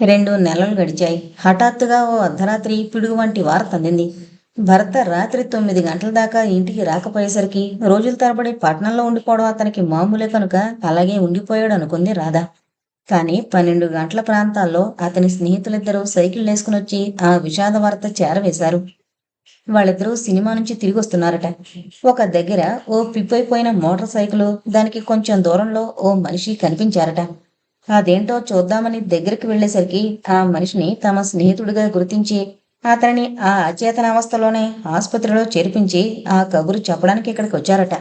రెండు నెలలు గడిచాయి. హఠాత్తుగా ఓ అర్ధరాత్రి పిడుగు వంటి వార్త అందింది. భర్త రాత్రి తొమ్మిది గంటల దాకా ఇంటికి రాకపోయేసరికి రోజుల తరబడి పట్టణంలో ఉండిపోవడం అతనికి మామూలే కనుక అలాగే ఉండిపోయాడు అనుకుంది రాధ. కానీ పన్నెండు గంటల ప్రాంతాల్లో అతని స్నేహితులిద్దరూ సైకిల్ వేసుకుని వచ్చి ఆ విషాద వార్త చేరవేశారు. వాళ్ళిద్దరూ సినిమా నుంచి తిరిగి వస్తున్నారట. ఒక దగ్గర ఓ పిప్పైపోయిన మోటార్ సైకిల్ దానికి కొంచెం దూరంలో ఓ మనిషి కనిపించారట. అదేంటో చూద్దామని దగ్గరికి వెళ్ళేసరికి ఆ మనిషిని తమ స్నేహితుడిగా గుర్తించి అతనిని ఆ అచేతనావస్థలోనే ఆసుపత్రిలో చేర్పించి ఆ కబురు చెప్పడానికి ఇక్కడికి వచ్చారట.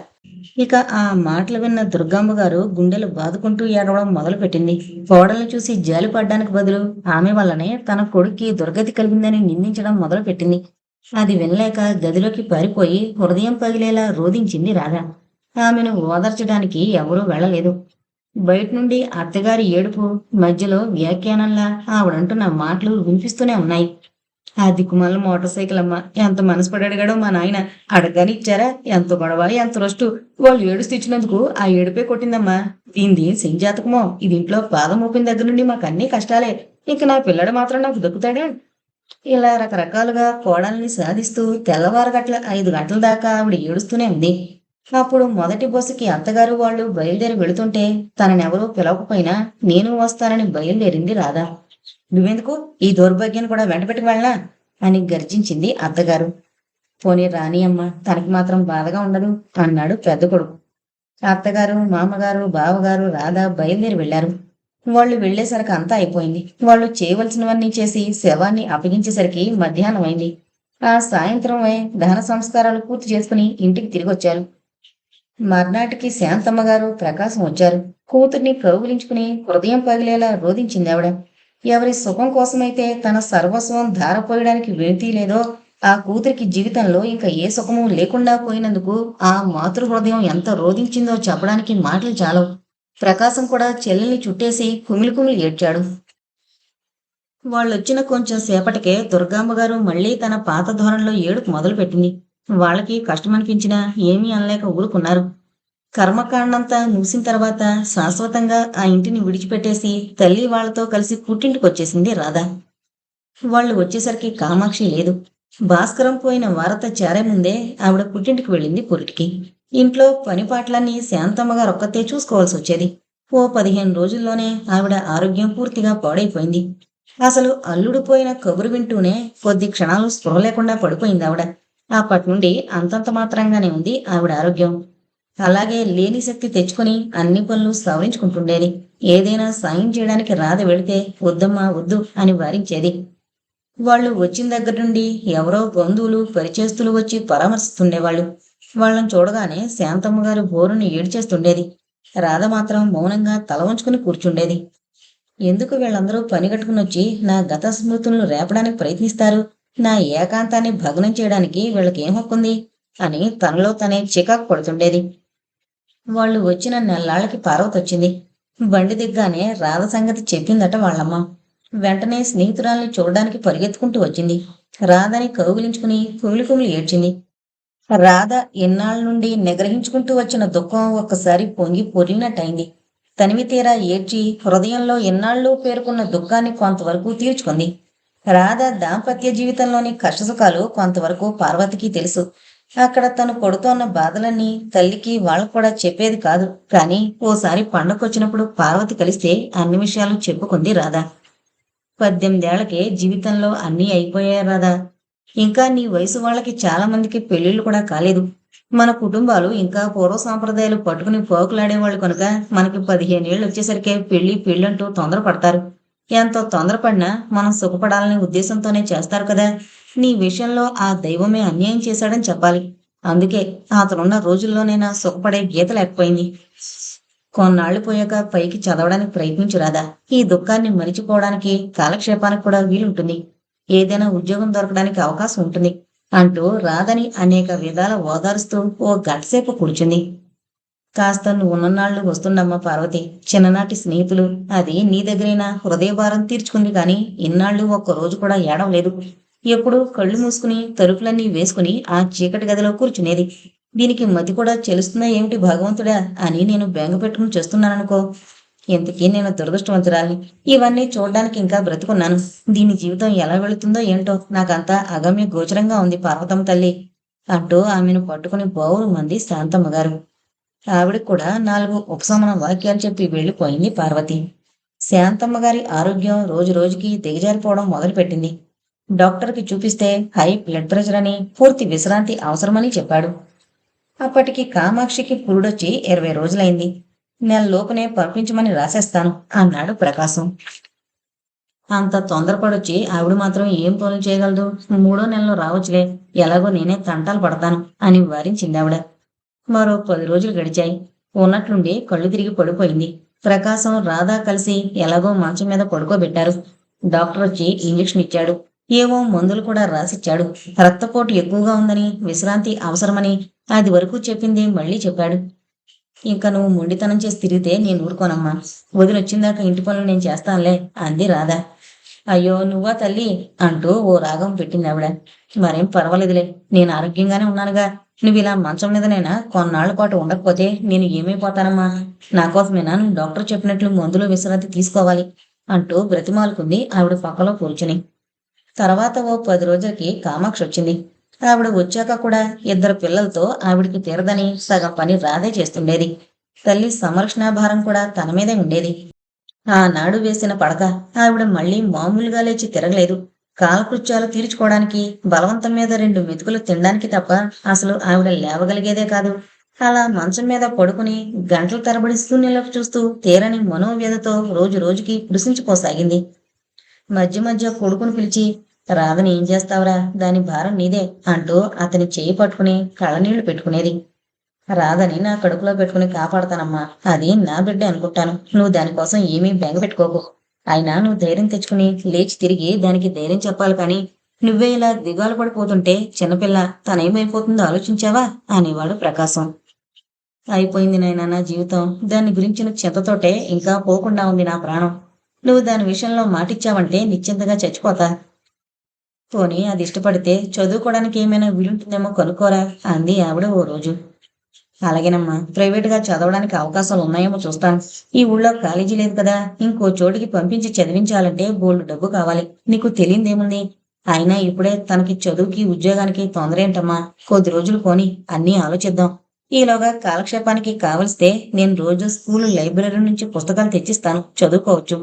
ఇక ఆ మాటలు విన్న దుర్గమ్మ గారు గుండెలు బాదుకుంటూ ఏడవడం మొదలుపెట్టింది. కోడల్ని చూసి జాలి పడ్డానికి బదులు ఆమె వల్లనే తన కొడుక్కి దుర్గతి కలిగిందని నిందించడం మొదలుపెట్టింది. అది వినలేక గదిలోకి పారిపోయి హృదయం పగిలేలా రోధించింది రాధ. ఆమెను ఓదార్చడానికి ఎవరూ వెళ్ళలేదు. బయట నుండి అత్తగారి ఏడుపు మధ్యలో వ్యాఖ్యానంలా ఆవిడంటున్న మాటలు వినిపిస్తూనే ఉన్నాయి. ఆ దిక్కుమాల మోటార్ సైకిల్ అమ్మ. ఎంత మనసు పడి అడిగాడో మా నాయన. అడగని ఇచ్చారా? ఎంత గొడవ ఎంత రొస్టు. వాళ్ళు ఏడుస్తూ ఇచ్చినందుకు ఆ ఏడుపే కొట్టిందమ్మా. దీంది సంజాతకమో ఇది ఇంట్లో పాదం ఊపిన దగ్గర నుండి మాకు అన్ని కష్టాలే. ఇక నా పిల్లడు మాత్రం నాకు దొక్కుతాడే. ఇలా రకరకాలుగా కోడల్ని సాధిస్తూ తెల్లవారు గట్ల ఐదు గంటల దాకా ఆవిడ ఏడుస్తూనే ఉంది. అప్పుడు మొదటి బస్సుకి అత్తగారు వాళ్ళు బయలుదేరి వెళుతుంటే తననెవరూ పిలవకపోయినా నేను వస్తానని బయలుదేరింది రాధా. నువ్వెందుకు? ఈ దౌర్భాగ్యాన్ని కూడా వెంటబెట్టుకు వెళ్ళనా? అని గర్జించింది అత్తగారు. పోనీ రాణి అమ్మ తనకి మాత్రం బాధగా ఉండదు అన్నాడు పెద్ద కొడుకు. అత్తగారు మామగారు బావగారు రాధా బయలుదేరి వెళ్ళారు వాళ్ళు వెళ్ళేసరికి అంతా అయిపోయింది. వాళ్ళు చేయవలసినవన్నీ చేసి శవాన్ని అప్పగించేసరికి మధ్యాహ్నం అయింది ఆ సాయంత్రం దహన సంస్కారాలు పూర్తి చేసుకుని ఇంటికి తిరిగి వచ్చారు మర్నాటికి శాంతమ్మ గారు ప్రకాశం వచ్చారు. కూతుర్ని కౌగులించుకుని హృదయం పగిలేలా రోధించింది ఆవిడ ఎవరి సుఖం కోసమైతే తన సర్వస్వం ధారపోయడానికి వెళితీ లేదో ఆ కూతురికి జీవితంలో ఇంకా ఏ సుఖము లేకుండా పోయినందుకు ఆ మాతృ హృదయం ఎంత రోధించిందో చెప్పడానికి మాటలు చాలవు. ప్రకాశం కూడా చెల్లెల్ని చుట్టేసి కుమిలి కుమిలి ఏడ్చాడు. వాళ్ళొచ్చిన కొంచెం సేపటికే దుర్గామ్మ గారు మళ్ళీ తన పాత ధోరణిలో ఏడుపు మొదలుపెట్టింది. వాళ్ళకి కష్టం అనిపించినా ఏమీ అనలేక ఊరుకున్నారు. కర్మకాండంతా ముగిసిన తర్వాత శాశ్వతంగా ఆ ఇంటిని విడిచిపెట్టేసి తల్లి వాళ్ళతో కలిసి పుట్టింటికి వచ్చేసింది రాధ. వాళ్ళు వచ్చేసరికి కామాక్షి లేదు. భాస్కరం పోయిన వారత చేరే ముందే ఆవిడ పుట్టింటికి వెళ్ళింది పురిటికి. ఇంట్లో పనిపాట్లన్నీ శాంతమ్మగా రొక్కతే చూసుకోవాల్సి వచ్చేది. ఓ పదిహేను రోజుల్లోనే ఆవిడ ఆరోగ్యం పూర్తిగా పాడైపోయింది. అసలు అల్లుడు పోయిన కబురు వింటూనే కొద్ది క్షణాలు స్పృహ లేకుండా పడిపోయింది ఆవిడ. అప్పటి నుండి అంతంత మాత్రంగానే ఉంది ఆవిడ ఆరోగ్యం. అలాగే లేని శక్తి తెచ్చుకుని అన్ని పనులు సవరించుకుంటుండేది. ఏదైనా సాయం చేయడానికి రాధ వెళితే వద్దమ్మా వద్దు అని వారించేది. వాళ్ళు వచ్చిన దగ్గర నుండి ఎవరో బంధువులు పరిచేస్తులు వచ్చి పరామర్శిస్తుండేవాళ్ళు. వాళ్ళని చూడగానే శాంతమ్మ గారు బోరుని ఏడ్చేస్తుండేది. రాధ మాత్రం మౌనంగా తల వంచుకుని కూర్చుండేది. ఎందుకు వీళ్ళందరూ పని కట్టుకుని వచ్చి నా గత స్మృతులను రేపడానికి ప్రయత్నిస్తారు? నా ఏకాంతాన్ని భగ్నం చేయడానికి వీళ్ళకి ఏం హక్కుంది? అని తనలో తనే చికాకు పడుతుండేది. వాళ్ళు వచ్చిన నెల్లాళ్ళకి పార్వతి వచ్చింది. బండి దిగ్గానే రాధ సంగతి చెప్పిందట వాళ్ళమ్మ. వెంటనే స్నేహితురాల్ని చూడడానికి పరిగెత్తుకుంటూ వచ్చింది. రాధని కౌగిలించుకుని కుమిలి కుమిలి ఏడ్చింది. రాధ ఎన్నాళ్ళ నుండి నిగ్రహించుకుంటూ వచ్చిన దుఃఖం ఒక్కసారి పొంగి పొరిగినట్టయింది తనివి తీరా ఏడ్చి హృదయంలో ఎన్నాళ్ళు పేర్కొన్న దుఃఖాన్ని కొంతవరకు తీర్చుకుంది. రాధ దాంపత్య జీవితంలోని కష్టసుఖాలు కొంతవరకు పార్వతికి తెలుసు. అక్కడ తను కొడుతోన్న బాధలన్నీ తల్లికి వాళ్ళకు కూడా చెప్పేది కాదు. కానీ ఓసారి పండకొచ్చినప్పుడు పార్వతి కలిస్తే అన్ని విషయాలు చెప్పుకుంది రాధా. పద్దెనిమిదేళ్ళకే జీవితంలో అన్నీ అయిపోయాయి రాధా. ఇంకా నీ వయసు వాళ్ళకి చాలా మందికి పెళ్ళిళ్ళు కూడా కాలేదు. మన కుటుంబాలు ఇంకా పూర్వ సాంప్రదాయాలు పట్టుకుని పోకులాడేవాళ్ళు కనుక మనకి పదిహేను ఏళ్ళు వచ్చేసరికే పెళ్ళి పెళ్ళంటూ తొందరపడతారు. ఎంతో తొందరపడినా మనం సుఖపడాలనే ఉద్దేశంతోనే చేస్తారు కదా. నీ విషయంలో ఆ దైవమే అన్యాయం చేశాడని చెప్పాలి. అందుకే అతనున్న రోజుల్లోనైనా సుఖపడే గీత లేకపోయింది. కొన్నాళ్ళు పోయాక పైకి చదవడానికి ప్రయత్నించురాదా ఈ దుఃఖాన్ని మరిచిపోవడానికి కాలక్షేపానికి కూడా వీలుంటుంది. ఏదైనా ఉద్యోగం దొరకడానికి అవకాశం ఉంటుంది. అంటూ రాధని అనేక విధాల ఓదారుస్తూ ఓ గంటసేపు కూర్చుంది. కాస్త నువ్వు ఉన్ననాళ్ళు వస్తుండమ్మా పార్వతి. చిన్ననాటి స్నేహితులు. అది నీ దగ్గరైనా? హృదయభారం తీర్చుకుంది కాని ఇన్నాళ్ళు ఒక్క రోజు కూడా ఏడవలేదు. ఎప్పుడు కళ్ళు మూసుకుని తలుపులన్నీ వేసుకుని ఆ చీకటి గదిలో కూర్చునేది. దీనికి మతి కూడా చెలుస్తుందా ఏమిటి భగవంతుడా అని నేను బెంగ పెట్టుకుని చేస్తున్నాననుకో. ఇంతకీ నేను దురదృష్టవంతురాలి ఇవన్నీ చూడడానికి ఇంకా బ్రతుకున్నాను. దీని జీవితం ఎలా వెళుతుందో ఏంటో నాకంతా అగమ్య గోచరంగా ఉంది పార్వతమ్మ తల్లి. అంటూ ఆమెను పట్టుకుని బౌరు మంది శాంతమ్మ గారు. ఆవిడ కూడా నాలుగు ఉపశమన వాక్యాలు చెప్పి వెళ్ళిపోయింది పార్వతి. శాంతమ్మ గారి ఆరోగ్యం రోజు రోజుకి దిగజారిపోవడం మొదలుపెట్టింది. డాక్టర్కి చూపిస్తే హై బ్లడ్ ప్రెషర్ అని పూర్తి విశ్రాంతి అవసరమని చెప్పాడు. అప్పటికి కామాక్షికి పురుడొచ్చి ఇరవై రోజులైంది. నెలలోపునే పంపించమని రాసేస్తాను అన్నాడు ప్రకాశం. అంత తొందరపడొచ్చి ఆవిడ మాత్రం ఏం పనులు చేయగలదు? మూడో నెలలో రావచ్చులే ఎలాగో నేనే తంటాలు పడతాను అని వారించింది ఆవిడ. మరో పది రోజులు గడిచాయి. ఉన్నట్లుండి కళ్ళు తిరిగి పడిపోయింది ప్రకాశం రాధా కలిసి ఎలాగో మంచం మీద పడుకోబెట్టారు. డాక్టర్ వచ్చి ఇంజెక్షన్ ఇచ్చాడు. ఏవో మందులు కూడా రాసిచ్చాడు. రక్తపోటు ఎక్కువగా ఉందని విశ్రాంతి అవసరమని అది వరకు చెప్పింది మళ్ళీ చెప్పాడు. ఇంకా నువ్వు మొండితనం చేసి తిరిగితే నేను ఊరుకోనమ్మా. వదిలొచ్చిందాక ఇంటి పనులు నేను చేస్తానులే అంది రాధా. అయ్యో నువ్వా తల్లి? అంటూ ఓ రాగం పెట్టింది ఆవిడ. మరేం పర్వాలేదులే నేను ఆరోగ్యంగానే ఉన్నానుగా. నువ్వు ఇలా మంచం మీదనైనా కొన్నాళ్ళ పాటు ఉండకపోతే నేను ఏమైపోతానమ్మా? నా కోసమేనా నువ్వు డాక్టర్ చెప్పినట్లు మందులు విశ్రాంతి తీసుకోవాలి? అంటూ బ్రతిమాలుకుంది ఆవిడ పక్కలో కూర్చుని. తర్వాత ఓ పది రోజులకి కామాక్షి వచ్చింది. ఆవిడ వచ్చాక కూడా ఇద్దరు పిల్లలతో ఆవిడికి తీరదని సగం పని రాదే చేస్తుండేది. తల్లి సంరక్షణ భారం కూడా తన మీదే ఉండేది. ఆనాడు వేసిన పడక ఆవిడ మళ్ళీ మామూలుగా లేచి తిరగలేదు. కాలకృత్యాలు తీర్చుకోవడానికి బలవంతం మీద రెండు మెతుకులు తినడానికి తప్ప అసలు ఆవిడ లేవగలిగేదే కాదు. అలా మంచం మీద పడుకుని గంటల తరబడి శూన్యంలోకి చూస్తూ తీరని మనోవ్యధతో రోజు రోజుకి కృషించిపోసాగింది మధ్య మధ్య కొడుకును పిలిచి రాధని ఏం చేస్తావురా? దాని భారం నీదే అంటూ అతని చేయి పట్టుకుని కళ్ళనీళ్ళు పెట్టుకునేది. రాదని నా కడుపులో పెట్టుకుని కాపాడతానమ్మా. అది నా బిడ్డ అనుకుంటాను. నువ్వు దానికోసం ఏమీ బెంగ పెట్టుకోకు. అయినా నువ్వు ధైర్యం తెచ్చుకుని లేచి తిరిగి దానికి ధైర్యం చెప్పాలి కానీ నువ్వే ఇలా దిగాలు పడిపోతుంటే చిన్నపిల్ల తనేమైపోతుందో ఆలోచించావా? అనేవాడు ప్రకాశం. అయిపోయింది నాయన నా జీవితం. దాని గురించిన చింతతోటే ఇంకా పోకుండా ఉంది నా ప్రాణం. నువ్వు దాని విషయంలో మాటిచ్చావంటే నిశ్చింతగా చచ్చిపోతా. పోనీ అది ఇష్టపడితే చదువుకోవడానికి ఏమైనా వీలుంటుందేమో కనుక్కోరా అంది ఆవిడ ఓ రోజు. అలాగేనమ్మా ప్రైవేట్గా చదవడానికి అవకాశాలు ఉన్నాయేమో చూస్తాను. ఈ ఊళ్ళో కాలేజీ లేదు కదా ఇంకో చోటికి పంపించి చదివించాలంటే బోల్డ్ డబ్బు కావాలి. నీకు తెలియదేముంది? అయినా ఇప్పుడే తనకి చదువుకి ఉద్యోగానికి తొందర ఏంటమ్మా కొద్ది రోజులు పోని అన్నీ ఆలోచిద్దాం. ఈలోగా కాలక్షేపానికి కావలిస్తే నేను రోజు స్కూల్ లైబ్రరీ నుంచి పుస్తకాలు తెచ్చిస్తాను. చదువుకోవచ్చు.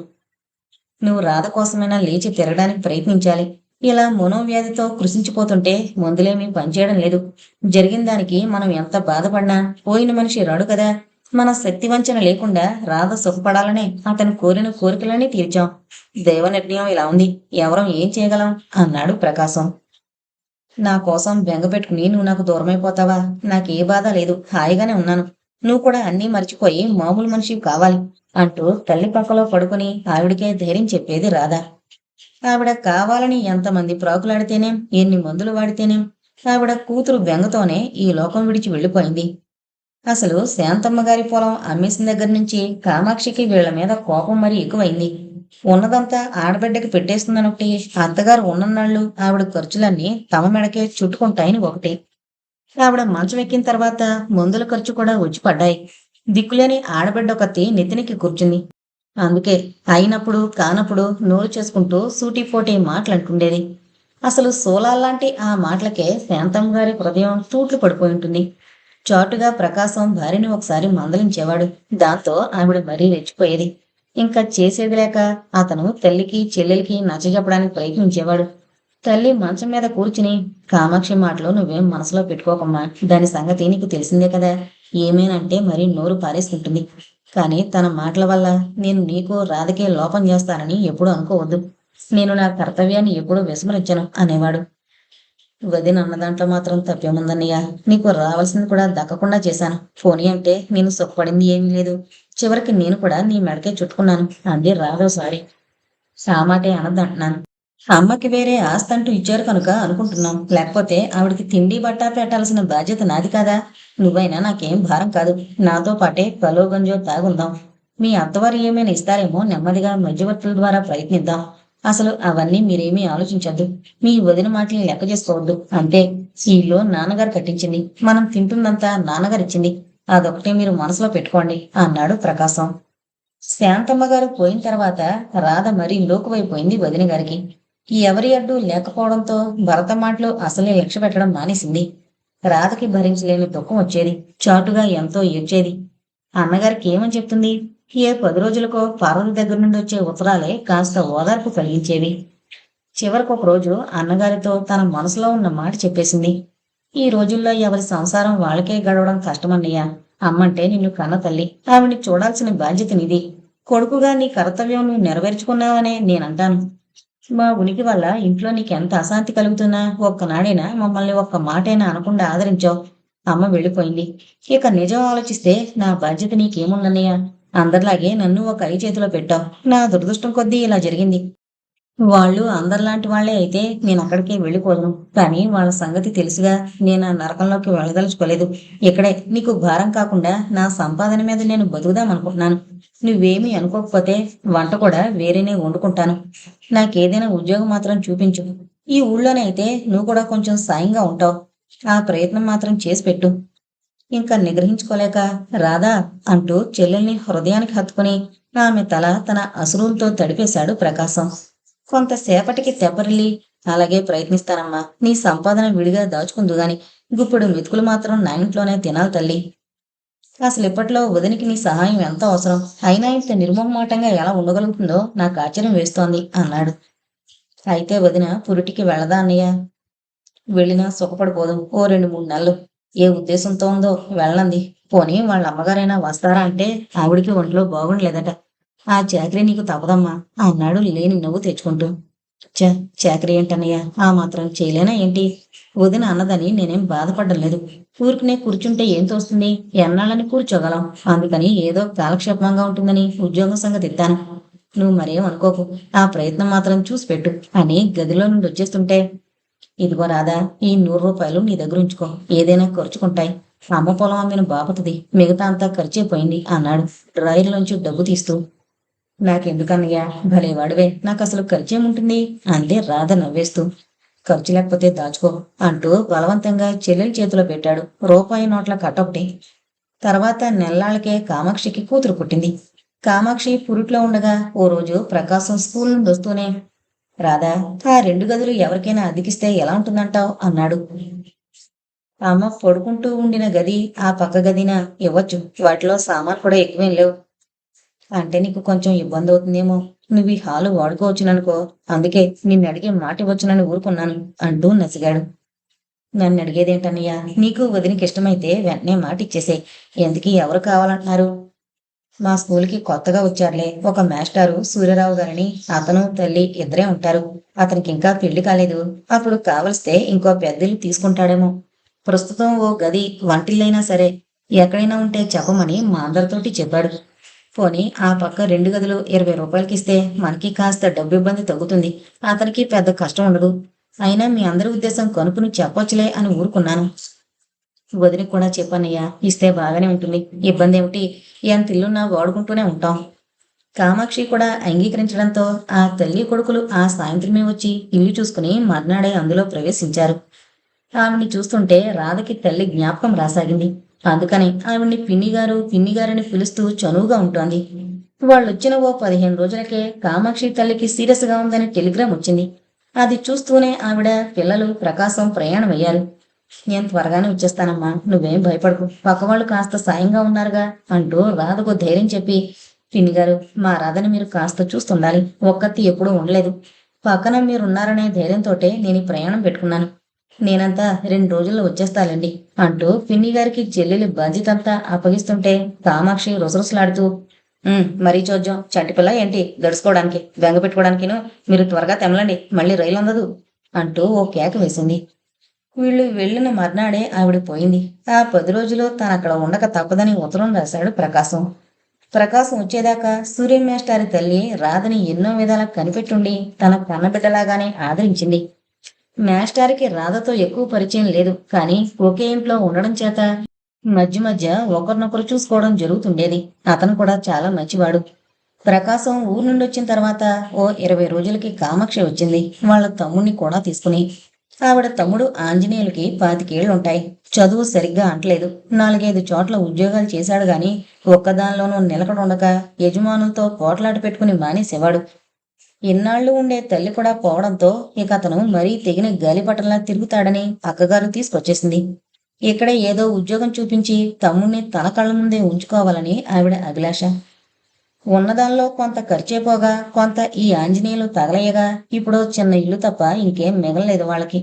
నువ్వు రాధ కోసమైనా లేచి తిరగడానికి ప్రయత్నించాలి. ఇలా మనోవ్యాధితో కృషించిపోతుంటే మందులేమీ పనిచేయడం లేదు. జరిగిన దానికి మనం ఎంత బాధపడినా పోయిన మనిషి రాడు కదా. మన శక్తి వంచన లేకుండా రాధ సుఖపడాలనే అతను కోరిన కోరికలన్నీ తీర్చాం. దైవ నిర్ణయం ఇలా ఉంది. ఎవరం ఏం చేయగలం? అన్నాడు ప్రకాశం. నా కోసం బెంగ పెట్టుకుని నువ్వు నాకు దూరమైపోతావా? నాకే బాధ లేదు. హాయిగానే ఉన్నాను. నువ్వు కూడా అన్నీ మర్చిపోయి మామూలు మనిషి కావాలి అంటూ తల్లి పక్కలో పడుకుని ఆవిడికే ధైర్యం చెప్పేది రాధా. ఆవిడ కావాలని ఎంతమంది ప్రాకులాడితేనేం ఎన్ని మందులు వాడితేనేం ఆవిడ కూతురు బెంగతోనే ఈ లోకం విడిచి వెళ్ళిపోయింది. అసలు శాంతమ్మ గారి పొలం అమ్మేసిన దగ్గర నుంచి కామాక్షికి వీళ్ళ మీద కోపం మరీ ఎక్కువైంది. ఉన్నదంతా ఆడబిడ్డకి పెట్టేస్తుందనొకటి అత్తగారు ఉన్ననాళ్ళు ఆవిడ ఖర్చులన్నీ తమ మెడకే చుట్టుకుంటాయని ఒకటి. ఆవిడ మంచం ఎక్కిన తర్వాత మందుల ఖర్చు కూడా వచ్చి పడ్డాయి. దిక్కులేని ఆడబిడ్డ ఒకతి నెత్తినికి కూర్చుంది. అందుకే అయినప్పుడు కానప్పుడు నోరు చేసుకుంటూ సూటిపోటీ మాటలంటుండేది అసలు సోలాల్లాంటి ఆ మాటలకే శాంతం గారి హృదయం తూట్లు పడిపోయి ఉంటుంది. చాటుగా ప్రకాశం భార్యని ఒకసారి మందలించేవాడు. దాంతో ఆవిడ మరీ రెచ్చిపోయేది. ఇంకా చేసేది లేక అతను తల్లికి చెల్లెలికి నచ్చజెప్పడానికి ప్రయత్నించేవాడు. తల్లి మంచం మీద కూర్చుని కామాక్షి మాటలు నువ్వేం మనసులో పెట్టుకోకమ్మా. దాని సంగతి నీకు తెలిసిందే కదా. ఏమేనంటే మరీ నోరు పారేసుకుంటుంది. కానీ తన మాటల వల్ల నేను నీకు రాధకే లోపం చేస్తానని ఎప్పుడూ అనుకోవద్దు. నేను నా కర్తవ్యాన్ని ఎప్పుడూ విస్మరించను అనేవాడు. వదిన అన్న దాంట్లో మాత్రం తప్పేముందన్నయ్య? నీకు రావాల్సింది కూడా దక్కకుండా చేశాను. పోనీ అంటే నేను సుఖపడింది ఏమీ లేదు. చివరికి నేను కూడా నీ మెడకే చుట్టుకున్నాను. అంది రాధవ సారీ. సామాటే అనద్దంటున్నాను. అమ్మకి వేరే ఆస్తి అంటూ ఇచ్చారు కనుక అనుకుంటున్నాం. లేకపోతే ఆవిడకి తిండి బట్టా పెట్టాల్సిన బాధ్యత నాది కాదా? నువ్వైనా నాకేం భారం కాదు. నాతో పాటే పలో గంజో తాగుందాం. మీ అత్తవారు ఏమైనా ఇస్తారేమో నెమ్మదిగా మధ్యవర్తుల ద్వారా ప్రయత్నిద్దాం. అసలు అవన్నీ మీరేమీ ఆలోచించద్దు. మీ వదిన మాటల్ని లెక్క చేసుకోవద్దు. అంతే. ఈలో నాన్నగారు కట్టించింది. మనం తింటుందంతా నాన్నగారు ఇచ్చింది. అదొకటే మీరు మనసులో పెట్టుకోండి అన్నాడు ప్రకాశం. శాంతమ్మ గారు పోయిన తర్వాత రాధ మరీ లోకువైపోయింది వదిన గారికి. ఎవరి అడ్డు లేకపోవడంతో భరత మాటలు అసలే లక్ష్య పెట్టడం మానేసింది. రాధకి భరించలేని దుఃఖం వచ్చేది. చాటుగా ఎంతో ఏడ్చేది. అన్నగారికి ఏమని చెప్తుంది? ఏ పది రోజులకో పార్వతి దగ్గర నుండి వచ్చే ఉత్తరాలే కాస్త ఓదార్పు కలిగించేవి. చివరికి ఒక రోజు అన్నగారితో తన మనసులో ఉన్న మాట చెప్పేసింది. ఈ రోజుల్లో ఎవరి సంసారం వాళ్ళకే గడవడం కష్టమన్నయ్య. అమ్మంటే నిన్ను కన్న తల్లి. ఆవిడ్ని చూడాల్సిన బాధ్యత నీది. కొడుకుగా నీ కర్తవ్యం నువ్వు నెరవేర్చుకున్నావనే నేనంటాను. మా ఉనికి వల్ల ఇంట్లో నీకెంత అశాంతి కలుగుతున్నా? ఒక్కనాడైనా మమ్మల్ని ఒక్క మాటైనా అనకుండా ఆదరించావు. అమ్మ వెళ్ళిపోయింది. ఇక నిజం ఆలోచిస్తే నా బాధ్యత నీకేముందన్నయ్య? అందరిలాగే నన్ను ఒక ఐ చేతిలో పెట్టావు. నా దురదృష్టం కొద్దీ ఇలా జరిగింది. వాళ్ళు అందరిలాంటి వాళ్ళే అయితే నేను అక్కడికి వెళ్ళిపోదును. కానీ వాళ్ళ సంగతి తెలుసుగా నేను ఆ నరకంలోకి వెళ్ళదలుచుకోలేదు. ఇక్కడే నీకు భారం కాకుండా నా సంపాదన మీద నేను బతుకుదాం అనుకుంటున్నాను. నువ్వేమీ అనుకోకపోతే వంట కూడా వేరేనే వండుకుంటాను. నాకేదైనా ఉద్యోగం మాత్రం చూపించు. ఈ ఊళ్ళోనే అయితే నువ్వు కూడా కొంచెం సాయంగా ఉంటావు. ఆ ప్రయత్నం మాత్రం చేసి పెట్టు. ఇంకా నిగ్రహించుకోలేక రాధా అంటూ చెల్లెల్ని హృదయానికి హత్తుకుని ఆమె తల తన అసురులతో తడిపేశాడు ప్రకాశం. కొంతసేపటికి తెప్పరిల్లి అలాగే ప్రయత్నిస్తానమ్మా. నీ సంపాదన విడిగా దాచుకుందు గాని గుప్పుడు మెతుకులు మాత్రం నా ఇంట్లోనే తినాలి తల్లి. అసలు ఇప్పట్లో వదినికి నీ సహాయం ఎంత అవసరం? అయినా ఇంత నిర్మోహమాటంగా ఎలా ఉండగలుగుతుందో నాకు ఆశ్చర్యం వేస్తోంది అన్నాడు. అయితే వదిన పురిటికి వెళ్ళదా అన్నయ్య? వెళ్ళినా సుఖపడిపోదు. ఓ రెండు మూడు నెలలు. ఏ ఉద్దేశంతో ఉందో వెళ్ళంది. పోనీ వాళ్ళ అమ్మగారైనా వస్తారా అంటే ఆవిడికి ఒంట్లో బాగుండలేదట. ఆ చాకరీ నీకు తప్పదమ్మా. అన్నాడు లేని నవ్వు తెచ్చుకుంటూ. చ చాకరీ ఏంటన్నయ్య? ఆ మాత్రం చేయలేనా ఏంటి? వదిన అన్నదని నేనేం బాధపడడం లేదు. ఊరికినే కూర్చుంటే ఏం తోస్తుంది? ఎన్నాళ్ళని కూర్చోగలం? అందుకని ఏదో కాలక్షేపంగా ఉంటుందని ఉద్యోగం సంగతి ఇద్దాను. నువ్వు మరేం అనుకోకు. ఆ ప్రయత్నం మాత్రం చూసి పెట్టు. అని గదిలో నుండి వచ్చేస్తుంటే ఇదిగో రాదా ఈ నూరు రూపాయలు నీ దగ్గర ఉంచుకో. ఏదైనా ఖర్చుకుంటాయి అమ్మ పొలం అమ్మిన బాపతది. మిగతా అంతా ఖర్చయిపోయింది అన్నాడు. డ్రాయర్లోంచి డబ్బు తీస్తూ. నాకెందుకన్నయ్యా? భలే వాడివే నాకు అసలు ఖర్చేముంటుంది అందే రాధ నవ్వేస్తూ. ఖర్చు లేకపోతే దాచుకో అంటూ బలవంతంగా చెల్లెలి చేతిలో పెట్టాడు. రూపాయి నోట్ల కట్టొకటి తర్వాత నెల్లాళ్ళకే కామాక్షికి కూతురు పుట్టింది. కామాక్షి పురిట్లో ఉండగా ఓ రోజు ప్రకాశం స్కూల్ నుండి వస్తూనే రాధా ఆ రెండు గదులు ఎవరికైనా అద్దెకిస్తే ఎలా ఉంటుందంటావు? అన్నాడు. అమ్మ పడుకుంటూ ఉండిన గది ఆ పక్క గదిన ఇవ్వచ్చు. వాటిలో సామాన్ కూడా ఎక్కువేం లేవు. అంటే నీకు కొంచెం ఇబ్బంది అవుతుందేమో. నువ్వు ఈ హాలు వాడుకోవచ్చుననుకో. అందుకే నిన్ను అడిగే మాట ఇవ్వచ్చునని ఊరుకున్నాను అంటూ నసిగాడు. నన్ను అడిగేదేంటన్నయ్యా? నీకు వదినికి ఇష్టమైతే వెంటనే మాట ఇచ్చేసే. ఎందుకు ఎవరు కావాలంటున్నారు? మా స్కూల్కి కొత్తగా వచ్చారులే. ఒక మాస్టారు సూర్యరావు గారిని అతను తల్లి ఇద్దరే ఉంటారు. అతనికి ఇంకా పెళ్ళి కాలేదు. అప్పుడు కావలిస్తే ఇంకో పెద్దలు తీసుకుంటాడేమో. ప్రస్తుతం ఓ గది వంటిల్లైనా సరే. ఎక్కడైనా ఉంటే చెప్పమని మా అందరితోటి చెప్పాడు. పోనీ ఆ పక్క రెండు గదులు ఇరవై రూపాయలకి ఇస్తే మనకి కాస్త డబ్బు ఇబ్బంది తగ్గుతుంది. అతనికి పెద్ద కష్టం ఉండదు. అయినా మీ అందరి ఉద్దేశం కనుపును చెప్పొచ్చులే అని ఊరుకున్నాను. వదినికి కూడా చెప్పానయ్యా ఇస్తే బాగానే ఉంటుంది. ఇబ్బంది ఏమిటి? ఎంత ఇల్లున్నా వాడుకుంటూనే ఉంటాం. కామాక్షి కూడా అంగీకరించడంతో ఆ తల్లి కొడుకులు ఆ సాయంత్రమే వచ్చి ఇల్లు చూసుకుని మర్నాడే అందులో ప్రవేశించారు. ఆవిడ్ని చూస్తుంటే రాధకి తల్లి జ్ఞాపకం రాసాగింది. అందుకని ఆవిడ్ని పిన్ని గారు పిన్ని గారని పిలుస్తూ చనువుగా ఉంటోంది. వాళ్ళొచ్చిన ఓ పదిహేను రోజులకే కామాక్షి తల్లికి సీరియస్గా ఉందని టెలిగ్రామ్ వచ్చింది. అది చూస్తూనే ఆవిడ పిల్లలు ప్రకాశం ప్రయాణం అయ్యారు. నేను త్వరగానే వచ్చేస్తానమ్మా నువ్వేం భయపడకు. పక్కవాళ్ళు కాస్త సాయంగా ఉన్నారుగా అంటూ రాధకు ధైర్యం చెప్పి పిన్ని గారు మా రాధని మీరు కాస్త చూస్తుండాలి. ఒక్కత్తి ఎప్పుడూ ఉండలేదు. పక్కన మీరున్నారనే ధైర్యంతోటే నేను ఈ ప్రయాణం పెట్టుకున్నాను. నేనంతా రెండు రోజుల్లో వచ్చేస్తానండి అంటూ పిన్ని గారికి చెల్లెలి బాధ్యతంతా అప్పగిస్తుంటే కామాక్షి రుసరుసలాడుతూ మరీ చూద్దాం చంటిపిల్ల ఏంటి? గడుచుకోవడానికి బెంగ పెట్టుకోవడానికిను మీరు త్వరగా తెమలండి మళ్ళీ రైలు అందదు. అంటూ ఓ కేక వేసింది. వీళ్ళు వెళ్ళిన మర్నాడే ఆవిడ పోయింది. ఆ పది రోజులు తను అక్కడ ఉండక తప్పదని ఉత్తరం రాశాడు ప్రకాశం. ప్రకాశం వచ్చేదాకా సూర్య మేస్టారి తల్లి రాధని ఎన్నో విధాలా కనిపెట్టుండి తన కన్నబిడ్డలాగానే ఆదరించింది. మేస్టారికి రాధతో ఎక్కువ పరిచయం లేదు. కానీ ఒకే ఇంట్లో ఉండడం చేత మధ్య మధ్య ఒకరినొకరు చూసుకోవడం జరుగుతుండేది. అతను కూడా చాలా మంచివాడు. ప్రకాశం ఊరు నుండి వచ్చిన తర్వాత ఓ ఇరవై రోజులకి కామాక్షి వచ్చింది. వాళ్ళ తమ్ముడిని కూడా తీసుకుని. ఆవిడ తమ్ముడు ఆంజనేయులకి పాతికేళ్ళుంటాయి. చదువు సరిగ్గా అంటలేదు. నాలుగైదు చోట్ల ఉద్యోగాలు చేశాడు గాని ఒక్కదానిలోనూ నిలకడుండక యజమానులతో పోట్లాట పెట్టుకుని మానేసేవాడు. ఇన్నాళ్ళు ఉండే తల్లి కూడా పోవడంతో ఇక అతను మరీ తెగిన గాలిపటంలా తిరుగుతాడని అక్కగారు తీసుకొచ్చేసింది. ఇక్కడ ఏదో ఉద్యోగం చూపించి తమ్ముణ్ణి తన కళ్ళ ముందే ఉంచుకోవాలని ఆవిడ అభిలాష. ఉన్నదానిలో కొంత ఖర్చైపోగా కొంత ఈ ఆంజనేయులు తగలయ్యగా ఇప్పుడు చిన్న ఇల్లు తప్ప ఇంకేం మిగలలేదు వాళ్ళకి.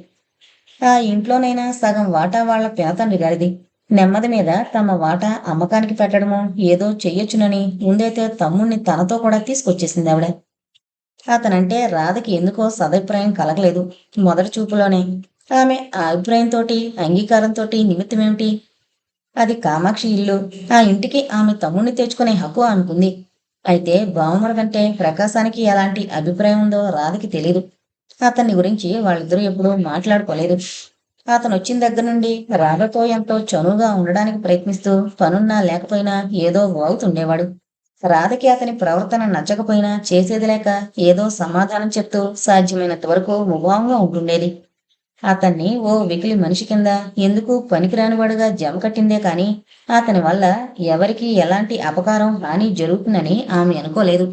ఆ ఇంట్లోనైనా సగం వాటా వాళ్ళ పేతండ్రి గారిది నెమ్మది మీద తమ వాటా అమ్మకానికి పెట్టడమో ఏదో చెయ్యొచ్చునని ముందైతే తమ్ముణ్ణి తనతో కూడా తీసుకొచ్చేసింది ఆవిడ. అతనంటే రాధకి ఎందుకో సదభిప్రాయం కలగలేదు మొదటి చూపులోనే. ఆమె ఆ అభిప్రాయంతో అంగీకారంతో నిమిత్తమేమిటి? అది కామాక్షి ఇల్లు. ఆ ఇంటికి ఆమె తమ్ముణ్ణి తెచ్చుకునే హక్కు ఆమెకుంది. అయితే బావమర కంటే ప్రకాశానికి ఎలాంటి అభిప్రాయం ఉందో రాధకి తెలియదు అతన్ని గురించి వాళ్ళిద్దరూ ఎప్పుడూ మాట్లాడుకోలేదు. అతను వచ్చిన దగ్గర నుండి రాధతో ఎంతో చనువుగా ఉండడానికి ప్రయత్నిస్తూ పనున్నా లేకపోయినా ఏదో వాగుతుండేవాడు. రాధకి అతని ప్రవర్తన నచ్చకపోయినా చేసేది లేక ఏదో సమాధానం చెప్తూ సాధ్యమైనంత వరకు ముభావంగా ఉంటుండేది. అతన్ని ఓ వికిలి మనిషి కింద ఎందుకు పనికిరానివాడుగా జమ కట్టిందే కాని అతని వల్ల ఎవరికి ఎలాంటి అపకారం హాని జరుగుతుందని ఆమె అనుకోలేదు.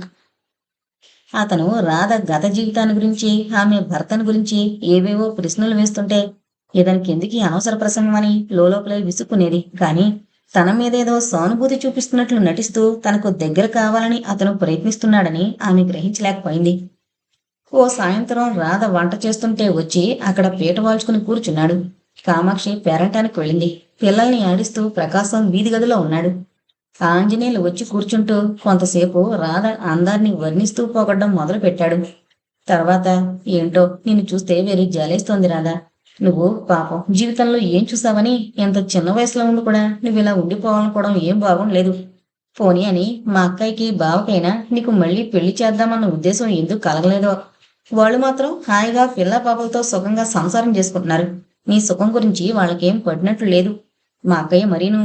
అతను రాధ గత జీవితాన్ని గురించి ఆమె భర్తను గురించి ఏవేవో ప్రశ్నలు వేస్తుంటే ఇతనికి ఎందుకు అనవసర ప్రసంగం అని లోపలే విసుక్కునేది. కానీ తన మీదేదో సానుభూతి చూపిస్తున్నట్లు నటిస్తూ తనకు దగ్గర కావాలని అతను ప్రయత్నిస్తున్నాడని ఆమె గ్రహించలేకపోయింది. ఓ సాయంత్రం రాధ వంట చేస్తుంటే వచ్చి అక్కడ పీట వాల్చుకుని కూర్చున్నాడు. కామాక్షి పేరంటానికి వెళ్ళింది. పిల్లల్ని ఆడిస్తూ ప్రకాశం వీధి గదిలో ఉన్నాడు. ఆంజనేయులు వచ్చి కూర్చుంటూ కొంతసేపు రాధ అందాన్ని వర్ణిస్తూ పోగొట్టడం మొదలు పెట్టాడు తర్వాత ఏంటో నిన్ను చూస్తే వేరే జాలేస్తోంది రాధా. నువ్వు పాపం జీవితంలో ఏం చూసావని ఎంత చిన్న వయసులో ఉండి కూడా నువ్వు ఇలా ఉండిపోవాలనుకోవడం ఏం బాగుండలేదు పోనీ అని మా అక్కయ్యకి బావకైనా నీకు మళ్ళీ పెళ్ళి చేద్దామన్న ఉద్దేశం ఎందుకు కలగలేదో? వాళ్ళు మాత్రం హాయిగా పిల్ల పాపలతో సుఖంగా సంసారం చేసుకుంటున్నారు. నీ సుఖం గురించి వాళ్ళకేం పడినట్లు లేదు. మా అక్కయ్య మరీను.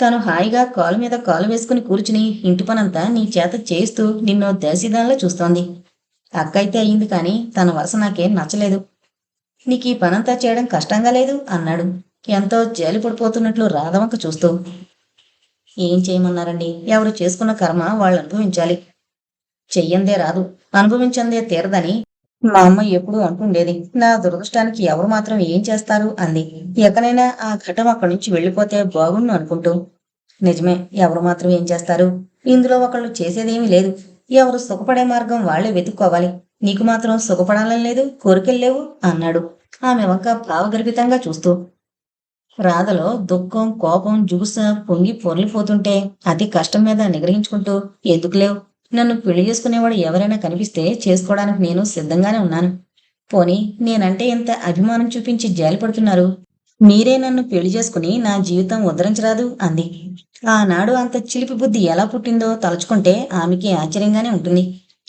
తను హాయిగా కాలు మీద కాలు వేసుకుని కూర్చుని ఇంటి పనంతా నీ చేత చేయిస్తూ నిన్నో దేశీదానిలో చూస్తోంది. అక్క అయితే అయింది కానీ తన వరుస నాకేం నచ్చలేదు. నీకు ఈ పనంతా చేయడం కష్టంగా లేదు అన్నాడు. ఎంతో జాలి పడిపోతున్నట్లు రాధవంక చూస్తూ. ఏం చేయమన్నారండి? ఎవరు చేసుకున్న కర్మ వాళ్ళు అనుభవించాలి. చెయ్యందే రాదు. అనుభవించందే తీరదని మా అమ్మ ఎప్పుడూ అంటుండేది. నా దురదృష్టానికి ఎవరు మాత్రం ఏం చేస్తారు? అంది. ఎక్కడైనా ఆ ఘటం అక్కడి నుంచి వెళ్ళిపోతే బాగుండు అనుకుంటూ. నిజమే ఎవరు మాత్రం ఏం చేస్తారు? ఇందులో ఒకళ్ళు చేసేదేమీ లేదు. ఎవరు సుఖపడే మార్గం వాళ్ళే వెతుక్కోవాలి. నీకు మాత్రం సుఖపడాలని లేదు కోరికలు లేవు అన్నాడు. ఆమె వంక భావగర్భితంగా చూస్తూ. రాధలో దుఃఖం కోపం జుగుస పొంగి పొర్లిపోతుంటే అతి కష్టం మీద నిగ్రహించుకుంటూ ఎందుకు లేవు? నన్ను పెళ్ళి చేసుకునేవాడు ఎవరైనా కనిపిస్తే చేసుకోవడానికి నేను సిద్ధంగానే ఉన్నాను. పోనీ నేనంటే ఎంత అభిమానం చూపించి జాలిపడుతున్నారు మీరే నన్ను పెళ్ళి చేసుకుని నా జీవితం ఉద్ధరించరాదు అంది. ఆనాడు అంత చిలిపి బుద్ధి ఎలా పుట్టిందో తలుచుకుంటే ఆమెకి ఆశ్చర్యంగానే ఉంటుంది.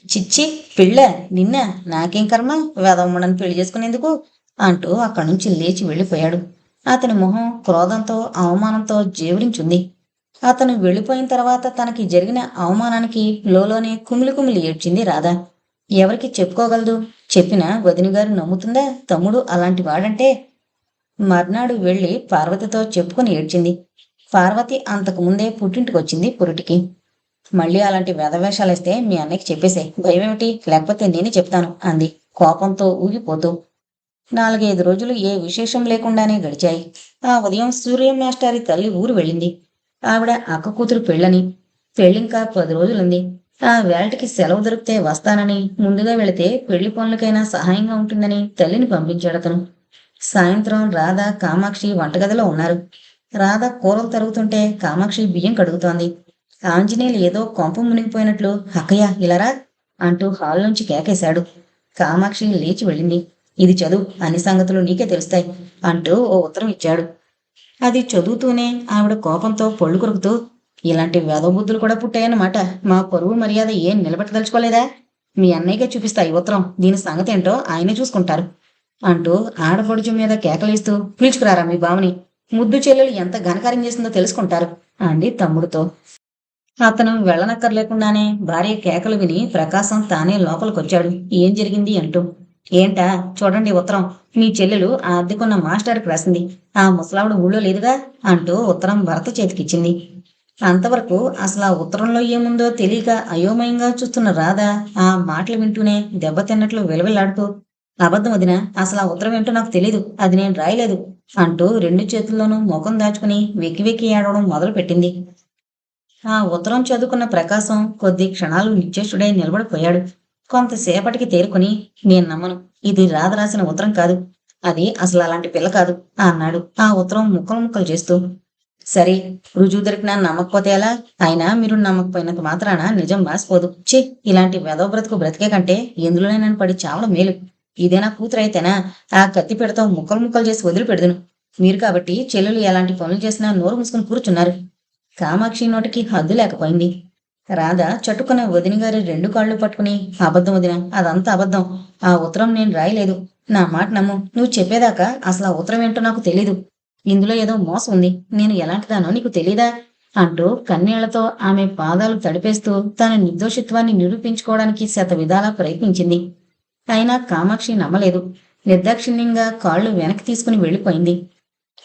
చిచ్చి పిళ్ళ? నిన్న నాకేం కర్మ? వేదమ్మడని పెళ్ళి చేసుకునేందుకు? అంటూ అక్కడి నుంచి లేచి వెళ్ళిపోయాడు. అతని మొహం క్రోధంతో అవమానంతో జేవరించుంది. అతను వెళ్ళిపోయిన తర్వాత తనకి జరిగిన అవమానానికి లోలోనే కుమిలి కుమిలి ఏడ్చింది రాధ. ఎవరికి చెప్పుకోగలదు? చెప్పినా వదినగారు నమ్ముతుందా? తమ్ముడు అలాంటి వాడంటే? మర్నాడు వెళ్ళి పార్వతితో చెప్పుకుని ఏడ్చింది. పార్వతి అంతకు ముందే పురుటికి పురిటికి. మళ్ళీ అలాంటి వేదవేషాలేస్తే మీ అన్నయ్యకి చెప్పేసే. భయమేమిటి? లేకపోతే నేనే చెప్తాను అంది. కోపంతో ఊగిపోతూ. నాలుగైదు రోజులు ఏ విశేషం లేకుండానే గడిచాయి. ఆ ఉదయం సూర్య మాస్టారి తల్లి ఊరు వెళ్ళింది. ఆవిడ అక్క కూతురు పెళ్ళని. పెళ్ళింకా పది రోజులుంది. ఆ వేళటికి సెలవు దొరికితే వస్తానని ముందుగా వెళితే పెళ్ళి పనులకైనా సహాయంగా ఉంటుందని తల్లిని పంపించాడు అతను. సాయంత్రం రాధ కామాక్షి వంటగదిలో ఉన్నారు. రాధ కూరలు తరుగుతుంటే కామాక్షి బియ్యం కడుగుతోంది. ఆంజనేయులు ఏదో కొంప మునిగిపోయినట్లు అక్కయ్య ఇలారా అంటూ హాల్ నుంచి కేకేశాడు. కామాక్షి లేచి వెళ్ళింది. ఇది చదువు అన్ని సంగతులు నీకే తెలుస్తాయి అంటూ ఓ ఉత్తరం ఇచ్చాడు. అది చదువుతూనే ఆవిడ కోపంతో పొళ్ళు కొరుకుతూ ఇలాంటి వేదబుద్ధులు కూడా పుట్టాయన్నమాట. మా పరువు మర్యాద ఏం నిలబెట్టదలుచుకోలేదా? మీ అన్నయ్యకే చూపిస్తా ఈ ఉత్తరం. దీని సంగతి ఏంటో ఆయనే చూసుకుంటారు అంటూ ఆడపడుచు మీద కేకలేస్తూ పిలుచుకురారా మీ బావని? ముద్దు చెల్లెలు ఎంత ఘనకార్యం చేసిందో తెలుసుకుంటారు అంది తమ్ముడితో. అతను వెళ్ళనక్కర్లేకుండానే భార్య కేకలు విని ప్రకాశం తానే లోపలికొచ్చాడు. ఏం జరిగింది అంటూ. ఏంటా? చూడండి ఉత్తరం. మీ చెల్లెలు ఆ అద్దెకున్న మాస్టర్కి రాసింది. ఆ ముసలావిడ ఊళ్ళో లేదుగా? అంటూ ఉత్తరం భర్త చేతికిచ్చింది. అంతవరకు అసలు ఆ ఉత్తరంలో ఏముందో తెలియక అయోమయంగా చూస్తున్న రాధ ఆ మాటలు వింటూనే దెబ్బతిన్నట్లు విలవిల్లాడుతూ అబద్ధం వదిన అసలు ఆ ఉత్తరం ఏంటో నాకు తెలియదు అది నేను రాయలేదు. అంటూ రెండు చేతుల్లోనూ ముఖం దాచుకుని వెక్కి వెక్కి ఏడవడం మొదలుపెట్టింది. ఆ ఉత్తరం చదువుకున్న ప్రకాశం కొద్ది క్షణాలు నిశ్చేష్టుడై నిలబడిపోయాడు. కొంతసేపటికి తేరుకుని నేను నమ్మను. ఇది రాధ రాసిన ఉత్తరం కాదు. అది అసలు అలాంటి పిల్ల కాదు అన్నాడు. ఆ ఉత్తరం ముక్కలు ముక్కలు చేస్తూ సరే రుజువు దొరికినా నమ్మకపోతే ఎలా? అయినా మీరు నమ్మకపోయినంత మాత్రాన నిజం మాసిపోదు ఛీ ఇలాంటి వెదవ బ్రతుకు బ్రతికే కంటే ఎందులోనైనా పడి చావడం మేలు. ఇదేనా కూతురు అయితేనా ఆ కత్తి పెడతావు ముక్కలు ముక్కలు చేసి వదిలిపెడదును. మీరు కాబట్టి చెల్లెలు ఎలాంటి పనులు చేసినా నోరు మూసుకుని కూర్చున్నారు. కామాక్షి నోటికి హద్దు లేకపోయింది. రాధ చట్టుకున్న వదిన గారి రెండు కాళ్ళు పట్టుకుని అబద్ధం వదిన అదంతా అబద్ధం. ఆ ఉత్తరం నేను రాయలేదు. నా మాట నమ్ము. నువ్వు చెప్పేదాకా అసలు ఆ ఉత్తరం ఏంటో నాకు తెలీదు. ఇందులో ఏదో మోసం ఉంది. నేను ఎలాంటిదానో నీకు తెలీదా? అంటూ కన్నీళ్ళతో ఆమె పాదాలు తడిపేస్తూ తన నిర్దోషిత్వాన్ని నిరూపించుకోవడానికి శత విధాలా ప్రయత్నించింది. అయినా కామాక్షి నమ్మలేదు. నిర్దాక్షిణ్యంగా కాళ్ళు వెనక్కి తీసుకుని వెళ్ళిపోయింది.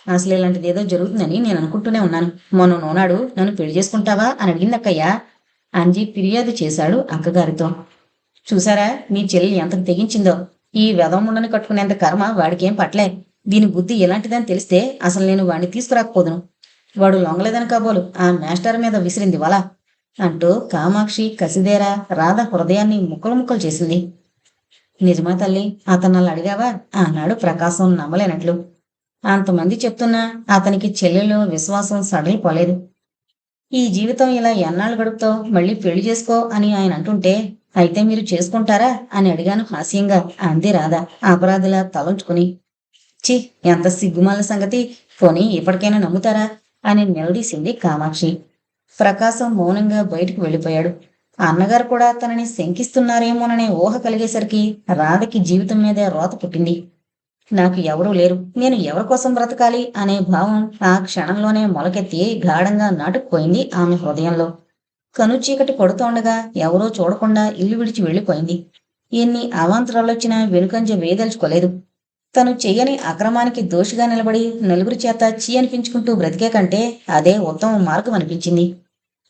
అసలు ఇలాంటిది ఏదో జరుగుతుందని నేను అనుకుంటూనే ఉన్నాను. మొన్న నోనాడు నన్ను పెళ్ళి చేసుకుంటావా? అని అడిగింది అక్కయ్య. అంజీ ఫిర్యాదు చేశాడు అక్కగారితో. చూసారా మీ చెల్లి ఎంత తెగించిందో. ఈ వెదముండని కట్టుకునేంత కర్మ వాడికేం పట్టలే. దీని బుద్ధి ఎలాంటిదని తెలిస్తే అసలు నేను వాడిని తీసుకురాకపోదును. వాడు లొంగలేదని కాబోలు. ఆ మాస్టర్ మీద విసిరింది వల అంటూ కామాక్షి కసిదేరా రాధ హృదయాన్ని ముక్కలు ముక్కలు చేసింది. నిజమా తల్లి అతను అలా అడిగావా? అన్నాడు ప్రకాశం నమ్మలేనట్లు. అంతమంది చెప్తున్నా అతనికి చెల్లెలు విశ్వాసం సడలిపోలేదు ఈ జీవితం ఇలా ఎన్నాళ్ళు గడుపుతావు మళ్ళీ పెళ్ళి చేసుకో అని ఆయన అంటుంటే అయితే మీరు చేసుకుంటారా? అని అడిగాను హాస్యంగా. అంది రాధ. అపరాధిలా తలంచుకుని చి ఎంత సిగ్గుమాల సంగతి. పోనీ ఇప్పటికైనా నమ్ముతారా? అని నిలదీసింది కామాక్షి. ప్రకాశం మౌనంగా బయటకు వెళ్ళిపోయాడు. అన్నగారు కూడా తనని శంకిస్తున్నారేమోననే ఊహ కలిగేసరికి రాధకి జీవితం మీదే రోత పుట్టింది. నాకు ఎవరూ లేరు. నేను ఎవరి కోసం బ్రతకాలి అనే భావం ఆ క్షణంలోనే మొలకెత్తి గాఢంగా నాటుకుపోయింది ఆమె హృదయంలో. కను చీకటి కొడుతోండగా ఎవరో చూడకుండా ఇల్లు విడిచి వెళ్ళిపోయింది. ఎన్ని అవాంతరాలొచ్చినా వెనుకంజ వేయదలుచుకోలేదు. తను చెయ్యని అక్రమానికి దోషిగా నిలబడి నలుగురి చేత చీ అనిపించుకుంటూ బ్రతికే కంటే అదే ఉత్తమ మార్గం అనిపించింది.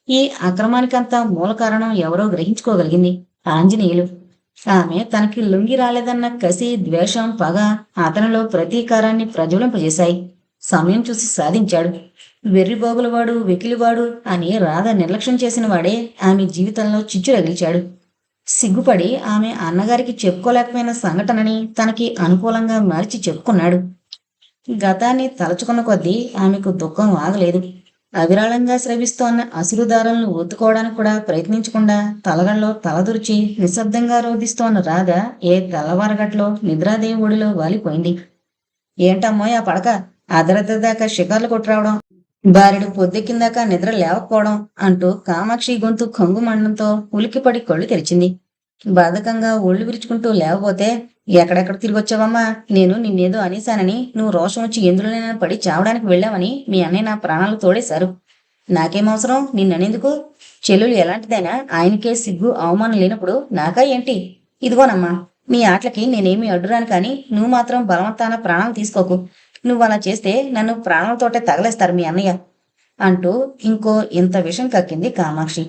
ఈ అక్రమానికంతా మూల కారణం ఎవరో గ్రహించుకోగలిగింది ఆంజనేయులు. ఆమె తనకి లొంగి రాలేదన్న కసి ద్వేషం పగ అతనిలో ప్రతీకారాన్ని ప్రజ్వలింపజేశాయి. సమయం చూసి సాధించాడు. వెర్రిబోగులవాడు వెకిలివాడు అని రాధ నిర్లక్ష్యం చేసిన వాడే ఆమె జీవితంలో చిచ్చు రగిల్చాడు. సిగ్గుపడి ఆమె అన్నగారికి చెప్పుకోలేకపోయిన సంఘటనని తనకి అనుకూలంగా మార్చి చెప్పుకున్నాడు. గతాన్ని తలచుకున్న కొద్దీ ఆమెకు దుఃఖం ఆగలేదు. అవిరాళంగా స్రవిస్తోన్న అసురుదారులను ఒత్తుకోవడానికి కూడా ప్రయత్నించకుండా తలగడలో తలదుర్చి నిశ్శబ్దంగా రోధిస్తోన్న రాధ ఏ తెల్లవారగట్లో నిద్రాదేవి ఒడిలో వాలిపోయింది. ఏంటమ్మో ఆ పడక? అర్ధరాత్రి దాకా షికార్లు కొట్టురావడం బారెడు పొద్దెక్కిందాక నిద్ర లేవకపోవడం అంటూ కామాక్షి గొంతు కంగు మండంతో ఉలికిపడి కళ్ళు తెరిచింది. బాధకంగా ఒళ్ళు విరుచుకుంటూ లేవబోతే ఎక్కడెక్కడ తిరిగొచ్చావమ్మా? నేను నిన్నేదో అనేశానని నువ్వు రోషం వచ్చి ఎందులోనైనా పడి చావడానికి వెళ్ళావని మీ అన్నయ్య నా ప్రాణాలు తోడేశారు. నాకేం అవసరం? నిన్ననేందుకు చెల్లెలు ఎలాంటిదైనా ఆయనకే సిగ్గు అవమానం లేనప్పుడు నాకా ఏంటి? ఇదిగోనమ్మా మీ ఆటలకి నేనేమీ అడ్డురాను కానీ నువ్వు మాత్రం బలవంతాన ప్రాణాలు తీసుకోకు. నువ్వు అలా చేస్తే నన్ను ప్రాణాలతోటే తగలేస్తారు మీ అన్నయ్య అంటూ ఇంకో ఇంత విషం కక్కింది కామాక్షి.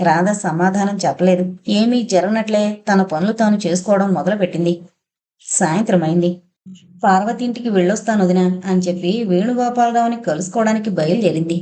రాధ సమాధానం చెప్పలేదు. ఏమీ జరగనట్లే తన పనులు తాను చేసుకోవడం మొదలుపెట్టింది. సాయంత్రం అయింది. పార్వతి ఇంటికి వెళ్ళొస్తాను వదినా అని చెప్పి వేణుగోపాలరావుని కలుసుకోవడానికి బయలుదేరింది.